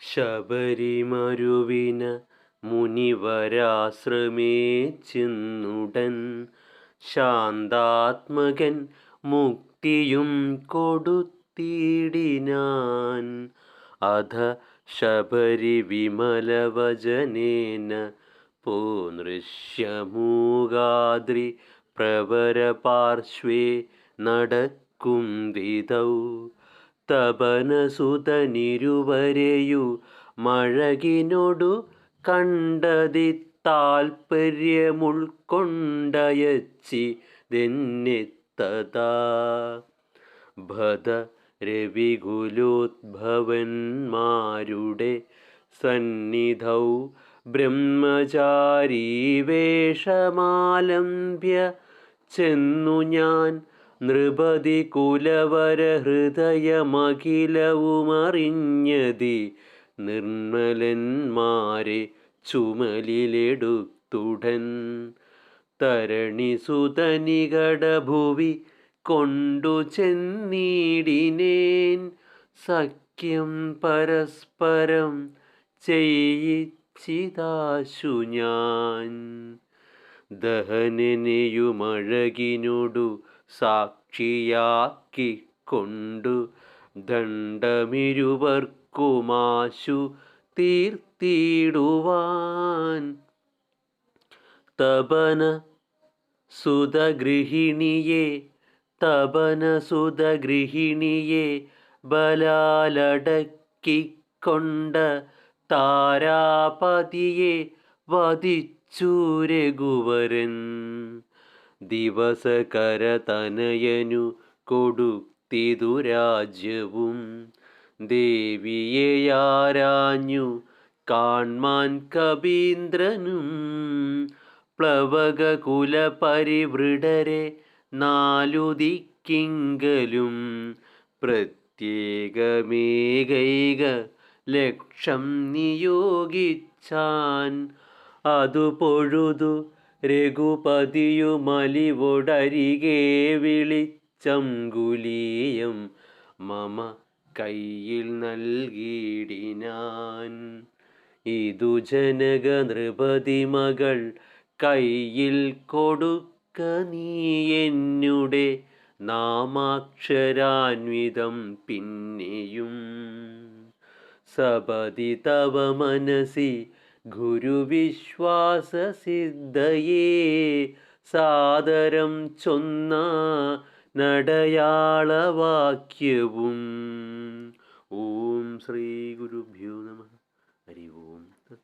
ശബരിമരുവിന മുനിവരാശ്രമേ ചെന്നുടൻ ശാന്താത്മകൻ മുക്തിയും കൊടുത്തിടിനാൻ. അധ ശബരി വിമലവചനേന പൂനൃശ്യമൂകാദ്രി പ്രവരപാർശ്വേ നടക്കും വിധൗ. തപനസുതനിരുവരെയു മഴകിനൊടു കണ്ടതി താൽപ്പര്യമുൾക്കൊണ്ടയച്ചിതെന്നെത്തതാ ഭദ രവികുലോദ്ഭവന്മാരുടെ സന്നിധൗ ബ്രഹ്മചാരീവേഷമാലംബ്യ ചെന്നു ഞാൻ നൃപതി കുലവര ഹൃദയമഖിലവുമറിഞ്ഞതി നിർമ്മലന്മാരെ ചുമലിലെടുത്തുടൻ. തരണിസുതനികടഭുവി കൊണ്ടു ചെന്നീടിനേൻ. സഖ്യം പരസ്പരം ചെയ്യിച്ചിതാശു ഞാൻ. ദഹനനെയുമഴകിനോടു സാക്ഷിയാക്കിക്കൊണ്ടു ദണ്ഡമിരുവർക്കുമാശു തീർത്തിടുവാൻ തപന സുതഗൃഹിണിയെ തപന സുതഗൃഹിണിയെ ബലാലടക്കിക്കൊണ്ട താരാപതിയെ വധിച്ചു രഘുവരൻ. ദിവസകരതനയനു കൊടുത്തിതു രാജ്യവും. ദേവിയെയാരാഞ്ഞു കാൺമാൻ കവീന്ദ്രനും. പ്ലവക കുലപരിവൃഢരെ നാലു ദിക്കിങ്കലും പ്രത്യേകമേകൈക ലക്ഷം നിയോഗിച്ചാൻ അതു പൊഴുതു രഘുപതിയുമലിവൊടരികെ വിളിച്ചങ്കുലീയം മമ കയ്യിൽ നൽകിയിടിനാൻ. ഇതു ജനക നൃപതി മകൾ കയ്യിൽ കൊടുക്ക നീ എന്നുടെ നാമാക്ഷരാൻവിതം പിന്നെയും. സപതി തവ മനസി ഗുരുവിശ്വാസസിദ്ധയേ സാദരം ചൊന്ന നടയാളവാക്യവും. ഓം ശ്രീ ഗുരുഭ്യോ നമ. ഹരി ഓം.